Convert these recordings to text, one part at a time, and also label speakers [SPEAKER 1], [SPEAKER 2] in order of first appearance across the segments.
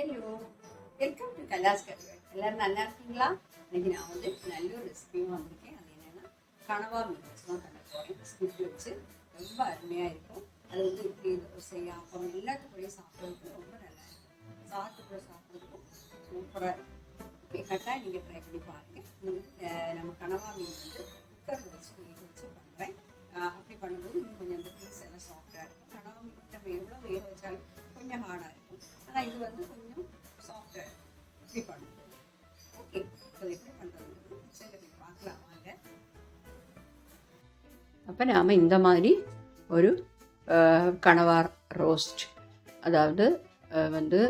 [SPEAKER 1] Hello welcome to கலாஸ் கருவேல் எல்லாரும் நல்லா இருக்கீங்களா இன்னைக்கு நான் வந்து நல்ல ஒரு ரெசிபியும் வந்திருக்கேன் அது என்னன்னா கனவா மீன் வச்சு தான் பண்ண போகிறேன் ஸ்கிட் வச்சு ரொம்ப அருமையாக இருக்கும் அது வந்து இட்லி தோசை ஆப்பம் எல்லாத்துக்கூடயும் சாப்பிட்றதுக்கு ரொம்ப நல்லா இருக்கும் சாத்து கூட சாப்பிட்றதுக்கும் சூப்பராக இருக்கும் ஓகே கட்டாயம் நீங்கள் ட்ரை பண்ணி பாருங்கள் அஹ் நம்ம கனவா மீன் வந்து குக்கரில் வச்சு வேக வச்சு பண்ணுறேன் அப்படி பண்ணும்போது இன்னும் கொஞ்சம் அந்த பீஸ் எல்லாம் சாஃப்டாக இருக்கும் கனவா மீன் நம்ம எவ்வளோ வேக வச்சாலும் கொஞ்சம் ஹார்டாக இருக்கும் ஆனால் இது வந்து கொஞ்சம் சாஃப்டாக இப்படி பண்ணுவோம் ஓகே அது எப்படி பண்ணுறது சரி போய் பார்க்கலாம் வாங்க.
[SPEAKER 2] அப்போ நாம் இந்த மாதிரி ஒரு கணவார் ரோஸ்ட் அதாவது வந்து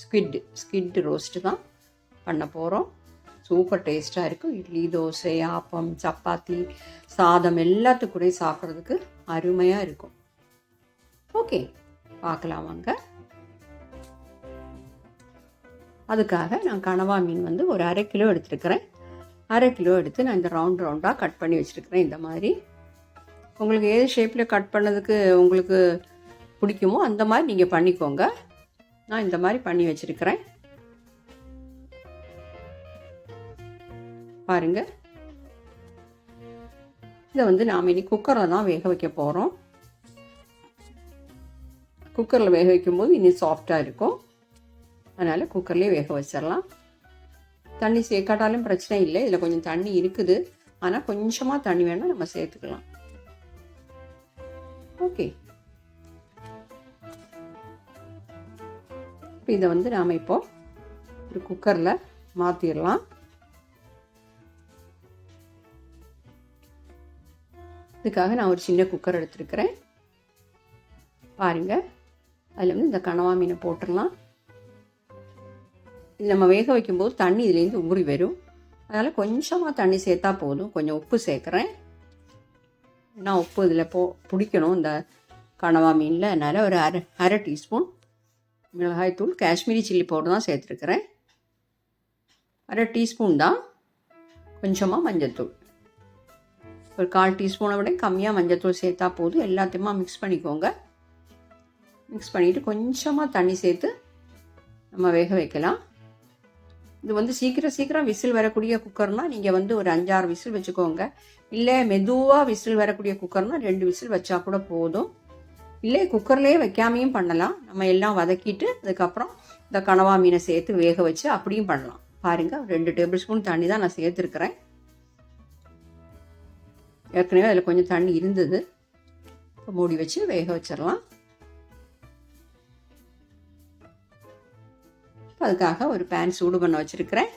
[SPEAKER 2] ஸ்குவிட் ஸ்கிட் ரோஸ்ட்டு தான் பண்ண போகிறோம் சூப்பர் டேஸ்ட்டாக இருக்கும். இட்லி தோசை ஆப்பம் சப்பாத்தி சாதம் எல்லாத்துக்கூடயும் சாப்பிட்றதுக்கு அருமையாக இருக்கும். ஓகே பார்க்கலாம் வாங்க. அதுக்காக நான் கனவா மீன் வந்து ஒரு அரை கிலோ எடுத்துருக்கிறேன். அரை கிலோ எடுத்து நான் இந்த ரவுண்ட் ரவுண்டாக கட் பண்ணி வச்சுருக்கிறேன் இந்த மாதிரி. உங்களுக்கு ஏது ஷேப்பில் கட் பண்ணதுக்கு உங்களுக்கு பிடிக்குமோ அந்த மாதிரி நீங்கள் பண்ணிக்கோங்க. நான் இந்த மாதிரி பண்ணி வச்சுருக்கிறேன். பாருங்க. இதை வந்து நாம் இனி குக்கரில் தான் வேக வைக்க போகிறோம் குக்கரில் வேக வைக்கும்போது இனி சாஃப்டாக இருக்கும். அதனால் குக்கர்லேயே வேக வச்சிடலாம் தண்ணி சேர்க்காட்டாலும் பிரச்சனை இல்லை. இதில் கொஞ்சம் தண்ணி இருக்குது. ஆனால் கொஞ்சமாக தண்ணி வேணால் நம்ம சேர்த்துக்கலாம். ஓகே இப்போ இதை வந்து நாம் இப்போ ஒரு குக்கரில் மாற்றிடலாம் இதுக்காக நான் ஒரு சின்ன குக்கர் எடுத்துருக்கிறேன். பாருங்கள் அதில் வந்து இந்த கனவா மீனை போட்டுடலாம் இது நம்ம வேக வைக்கும்போது தண்ணி இதுலேருந்து ஊறி வரும். அதனால் கொஞ்சமாக தண்ணி சேர்த்தா போதும். கொஞ்சம் உப்பு சேர்க்குறேன். ஏன்னா உப்பு இதில் போ பிடிக்கணும். இந்த கனவா மீனில். அதனால் ஒரு அரை அரை டீஸ்பூன் மிளகாய்த்தூள் காஷ்மீரி சில்லி பவுடர் தான் சேர்த்துருக்குறேன். அரை டீஸ்பூன் தான் கொஞ்சமாக மஞ்சத்தூள். ஒரு கால் டீஸ்பூனை விட கம்மியாக மஞ்சத்தூள் சேர்த்தா போதும். எல்லாத்தையுமா மிக்ஸ் பண்ணிக்கோங்க. மிக்ஸ் பண்ணிவிட்டு கொஞ்சமாக தண்ணி சேர்த்து நம்ம வேக வைக்கலாம். இது வந்து சீக்கிரம் சீக்கிரம் விசில் வரக்கூடிய குக்கர்னால் நீங்கள் வந்து ஒரு அஞ்சாறு விசில் வச்சுக்கோங்க. இல்லை மெதுவாக விசில் வரக்கூடிய குக்கர்னால் ரெண்டு விசில் வச்சா கூட போதும். இல்லை குக்கர்லேயே வைக்காமையும் பண்ணலாம். நம்ம எல்லாம் வதக்கிட்டு அதுக்கப்புறம் இந்த கனவா மீனை சேர்த்து வேக வச்சு அப்படியும் பண்ணலாம். பாருங்கள் ரெண்டு டேபிள் ஸ்பூன் தண்ணி தான் நான் சேர்த்துருக்குறேன். ஏற்கனவே அதில் கொஞ்சம் தண்ணி இருந்தது. மூடி வச்சு வேக வச்சிடலாம். இப்போ அதுக்காக ஒரு பேன் சூடு பண்ண வச்சுருக்கிறேன்.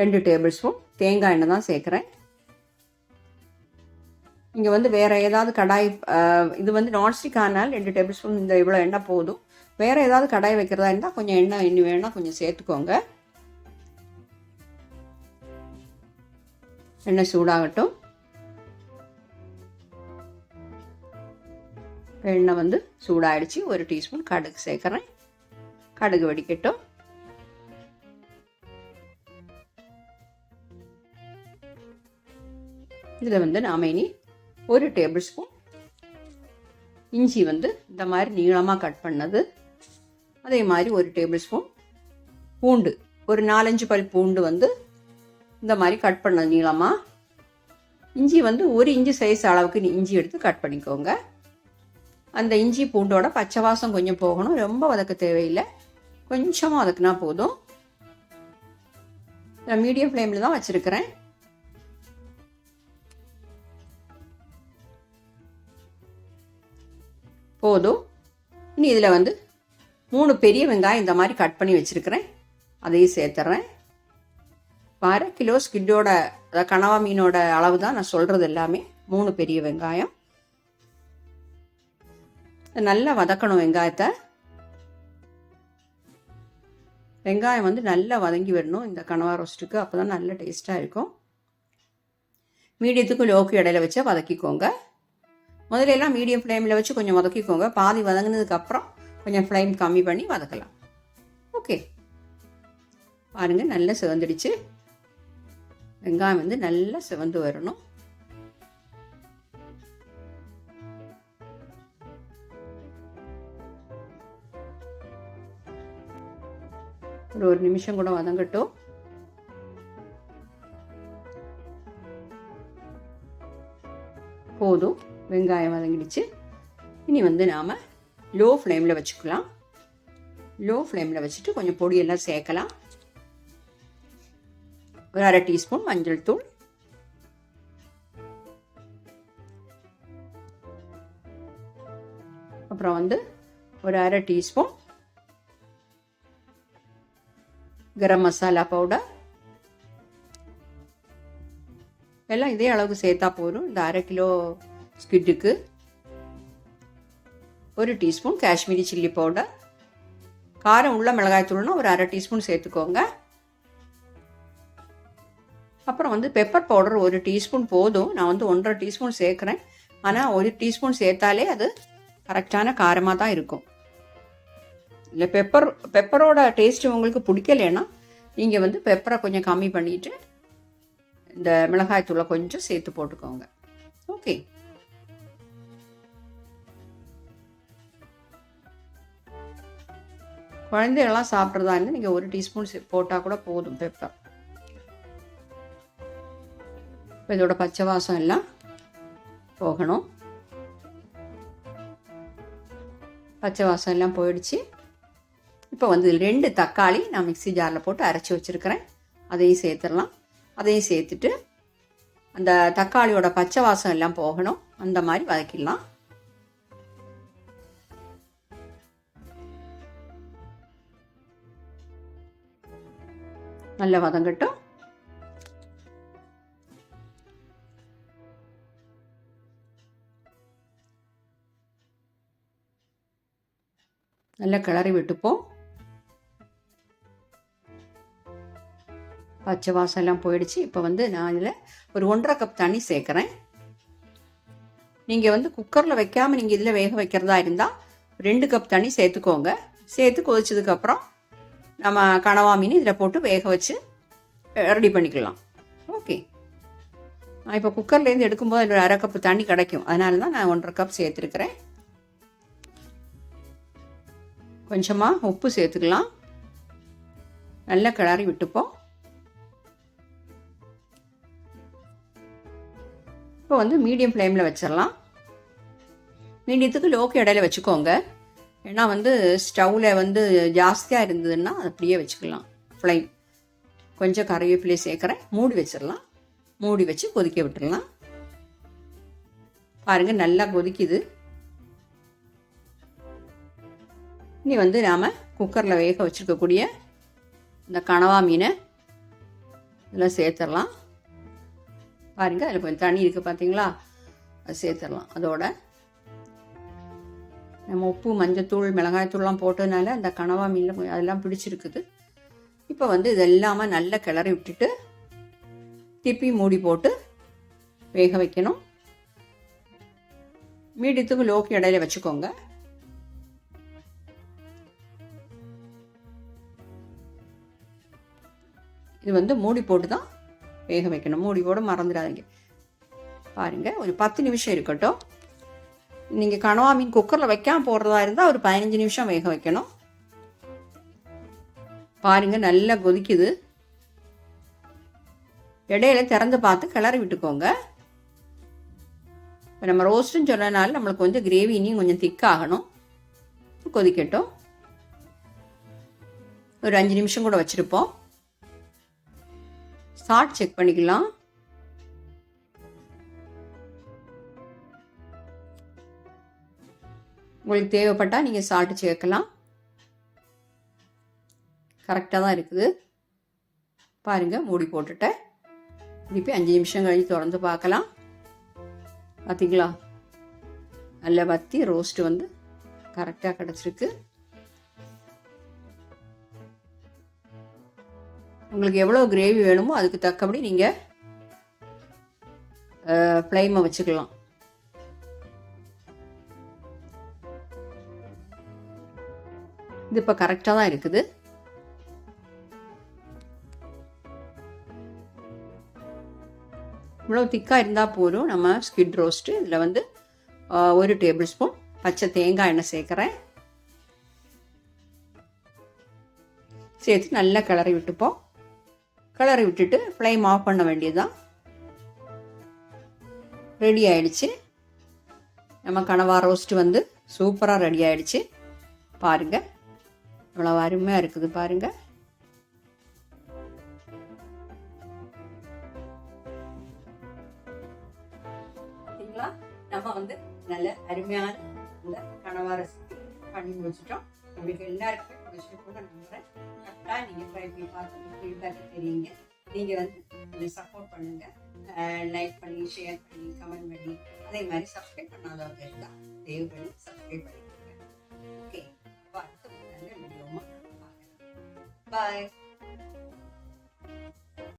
[SPEAKER 2] ரெண்டு டேபிள் ஸ்பூன் தேங்காய் எண்ணெய் தான் சேர்க்குறேன். இங்கே வந்து வேறு ஏதாவது கடாய் இது வந்து நான்ஸ்டிக் ஆனால் ரெண்டு டேபிள் ஸ்பூன் இந்த இவ்வளோ எண்ணெய் போதும். வேறு ஏதாவது கடாய் வைக்கிறதா இருந்தால் கொஞ்சம் எண்ணெய் இன்னும் வேணால் கொஞ்சம் சேர்த்துக்கோங்க. எண்ணெய் சூடாகட்டும். எண்ணெய் வந்து சூடாயிடுச்சு. ஒரு டீஸ்பூன் கடுகு சேர்க்குறேன். கடுகு வடிக்கட்டும் இதில் வந்து நாம் இனி ஒரு டேபிள் ஸ்பூன் இஞ்சி வந்து இந்த மாதிரி நீளமாக கட் பண்ணது அதே மாதிரி ஒரு டேபிள் ஸ்பூன் பூண்டு ஒரு நாலஞ்சு பல் பூண்டு வந்து இந்த மாதிரி கட் பண்ணது நீளமாக இஞ்சி வந்து ஒரு இஞ்சி சைஸ் அளவுக்கு இஞ்சி எடுத்து கட் பண்ணிக்கோங்க அந்த இஞ்சி பூண்டோட பச்சை வாசம் கொஞ்சம் போகணும் ரொம்ப வதக்க தேவையில்லை கொஞ்சமாக வதக்குனா போதும். நான் மீடியம் ஃப்ளேமில் தான் வச்சுருக்கிறேன். போதும். இனி இதில் வந்து மூணு பெரிய வெங்காயம் இந்த மாதிரி கட் பண்ணி வச்சுருக்கிறேன். அதையும் சேர்த்துட்றேன் அரை கிலோ ஸ்கிட்டோட அதாவது கனவா மீனோட அளவு தான் நான் சொல்கிறது எல்லாமே. மூணு பெரிய வெங்காயம். நல்லா வதக்கணும் வெங்காயத்தை. வெங்காயம் வந்து நல்லா வதங்கி வரணும். இந்த கனவா ரோஸ்ட்டுக்கு அப்போ தான் நல்ல டேஸ்ட்டாக இருக்கும். மீடியத்துக்கும் லோக்கு இடையில வச்சா வதக்கிக்கோங்க. முதல்ல எல்லாம் மீடியம் ஃப்ளேமில் வச்சு கொஞ்சம் வதக்கிக்கோங்க. பாதி வதங்கினதுக்கப்புறம் கொஞ்சம் ஃப்ளேம் கம்மி பண்ணி வதக்கலாம். ஓகே. பாருங்கள் நல்லா சிவந்துடுச்சு. வெங்காயம் வந்து நல்லா சிவந்து வரணும். ஒரு ஒரு நிமிஷம் கூட வதங்கட்டும். போதும். வெங்காயம் வதங்கிடுச்சு. இனி வந்து நாம் லோ ஃப்ளேமில் வச்சுக்கலாம் லோ ஃப்ளேமில் வச்சுட்டு கொஞ்சம் பொடியெல்லாம் சேர்க்கலாம். ஒரு அரை டீஸ்பூன் மஞ்சள் தூள். அப்புறம் வந்து ஒரு அரை டீஸ்பூன் கரம் மசாலா பவுடர் எல்லாம் இதே அளவுக்கு சேர்த்தா போதும். இந்த அரை கிலோ ஸ்கிட்டுக்கு ஒரு டீஸ்பூன் காஷ்மீரி சில்லி பவுடர் காரம் உள்ள மிளகாய் தூள்னா ஒரு அரை டீஸ்பூன் சேர்த்துக்கோங்க. அப்புறம் வந்து பெப்பர் பவுடர் ஒரு டீஸ்பூன் போதும். நான் வந்து ஒன்றரை டீஸ்பூன் சேர்க்குறேன். ஆனால் ஒரு டீஸ்பூன் சேர்த்தாலே அது கரெக்டான காரமாக தான் இருக்கும். இல்லை பெப்பர் பெப்பரோட டேஸ்ட்டு உங்களுக்கு பிடிக்கலைன்னா நீங்கள் வந்து பெப்பரை கொஞ்சம் கம்மி பண்ணிவிட்டு இந்த மிளகாய் தூளை கொஞ்சம் சேர்த்து போட்டுக்கோங்க. ஓகே குழந்தைகள்லாம் சாப்பிட்றதா இருந்தால் நீங்கள் ஒரு டீஸ்பூன் போட்டால் கூட போதும் பெப்பர் இப்போ இதோட பச்சை வாசம் எல்லாம் போகணும். பச்சை வாசம் எல்லாம் போயிடுச்சு. இப்போ வந்து ரெண்டு தக்காளி நான் மிக்ஸி ஜாரில் போட்டு அரைச்சி வச்சுருக்கிறேன். அதையும் சேர்த்துடலாம். அதையும் சேர்த்துட்டு அந்த தக்காளியோட பச்சை வாசம் எல்லாம் போகணும். அந்த மாதிரி வதக்கிடலாம். நல்லா வதங்கட்டும். நல்லா கிளறி விட்டுப்போம். பச்சை வாசம் எல்லாம் போயிடுச்சு. இப்போ வந்து நான் இதில் ஒரு ஒன்றரை கப் தண்ணி சேர்க்குறேன். நீங்கள் வந்து குக்கரில் வைக்காமல் நீங்கள் இதில் வேக வைக்கிறதா இருந்தால் ரெண்டு கப் தண்ணி சேர்த்துக்கோங்க. சேர்த்து கொதிச்சதுக்கப்புறம் நம்ம கனவா மீன் இதில் போட்டு வேக வச்சு ரெடி பண்ணிக்கலாம். ஓகே நான் இப்போ குக்கர்லேருந்து எடுக்கும்போது அதில் அரை கப்பு தண்ணி கிடைக்கும். அதனால தான் நான் ஒன்றரை கப் சேர்த்துருக்கிறேன். கொஞ்சமாக உப்பு சேர்த்துக்கலாம். நல்லா கிளறி விட்டுப்போம். இப்போ வந்து மீடியம் ஃப்ளேமில் வச்சிடலாம். மீடியத்துக்கு லோக்கு இடையில வச்சுக்கோங்க. ஏன்னா வந்து ஸ்டவ்வில் வந்து ஜாஸ்தியாக இருந்ததுன்னா அப்படியே வச்சுக்கலாம். ஃப்ளைம் கொஞ்சம் கறிவேப்பிலையை சேர்க்குறேன் மூடி வச்சிடலாம். மூடி வச்சு கொதிக்க விட்டுடலாம். பாருங்கள் நல்லா கொதிக்குது. இனி வந்து நாம் குக்கரில் வேக வச்சுருக்கக்கூடிய இந்த கனவா மீனை இதெல்லாம் சேர்த்துடலாம். பாருங்கள் அதில் கொஞ்சம் தண்ணி இருக்குது பார்த்தீங்களா அது சேர்த்துடலாம். அதோட நம்ம உப்பு மஞ்சத்தூள் மிளகாய்த்தூள்லாம் போட்டதுனால அந்த கனவா மீனில் அதெல்லாம் பிடிச்சிருக்குது. இப்போ வந்து இது எல்லாமே நல்லா கிளறி விட்டுட்டு திருப்பி மூடி போட்டு வேக வைக்கணும். மீடியத்துக்கு லோக்கு இடையில வச்சுக்கோங்க. இது வந்து மூடி போட்டு தான் வேக வைக்கணும். மூடி போட மறந்துடாதீங்க. பாருங்கள் ஒரு பத்து நிமிஷம் இருக்கட்டும். நீங்கள் கனவா மீன் குக்கரில் வைக்காம போடுறதா இருந்தால் ஒரு பதினஞ்சு நிமிஷம் வேக வைக்கணும். பாருங்கள் நல்லா கொதிக்குது. இடையில திறந்து பார்த்து கிளறி விட்டுக்கோங்க. இப்போ நம்ம ரோஸ்ட்டுன்னு சொன்னதுனால நம்மளுக்கு கொஞ்சம் கிரேவி இனியும் கொஞ்சம் திக்காகணும் கொதிக்கட்டும். ஒரு அஞ்சு நிமிஷம் கூட வச்சுருப்போம். சால்ட் செக் பண்ணிக்கலாம். உங்களுக்கு தேவைப்பட்டால் நீங்கள் சால்ட்டு சேர்க்கலாம். கரெக்டாக தான் இருக்குது. பாருங்கள் மூடி போட்டுட்டேன். திருப்பி அஞ்சு நிமிஷம் கழித்து திறந்து பார்க்கலாம். பார்த்திங்களா நல்லா வத்தி ரோஸ்ட்டு வந்து கரெக்டாக கிடச்சிருக்கு. உங்களுக்கு எவ்வளோ கிரேவி வேணுமோ அதுக்கு தக்கபடி நீங்கள் ஃப்ளைமை வச்சுக்கலாம். இது இப்போ கரெக்டாக தான் இருக்குது. இவ்வளோ திக்காக இருந்தால் போதும். நம்ம ஸ்கிட் ரோஸ்ட்டு இதில் வந்து ஒரு டேபிள் ஸ்பூன் பச்சை தேங்காய் எண்ணெய் சேர்க்குறேன். சேர்த்து நல்லா கிளறி விட்டுப்போம். கிளறி விட்டுட்டு ஃப்ளேம் ஆஃப் பண்ண வேண்டியதுதான். ரெடி ஆயிடுச்சு. நம்ம கனவா ரோஸ்ட் வந்து சூப்பராக ரெடி ஆயிடுச்சு. பாருங்கள் இவ்வளோ அருமையாக இருக்குது பாருங்கள்
[SPEAKER 1] பார்த்தீங்களா நம்ம வந்து நல்ல அருமையான இந்த கனவா ரெசிபி பண்ணி முடிச்சிட்டோம். உங்களுக்கு எல்லாருக்கும் பிடிச்சிருக்கும்னு நம்புறேன் கரெக்டாக நீங்கள் ட்ரை பண்ணி பார்த்துட்டு ஃபீட்பேக் தெரியுங்க நீங்கள் வந்து அதை சப்போர்ட் பண்ணுங்கள் லைக் பண்ணி ஷேர் பண்ணி கமெண்ட் பண்ணி அதே மாதிரி சப்ஸ்கிரைப் பண்ணாதவங்க இருந்தால் தயவு பண்ணி சப்ஸ்கிரைப் பண்ணிக்கோங்க. ஓகே அடுத்த நல்ல வீடியோமா பார்க்கலாம். பாய்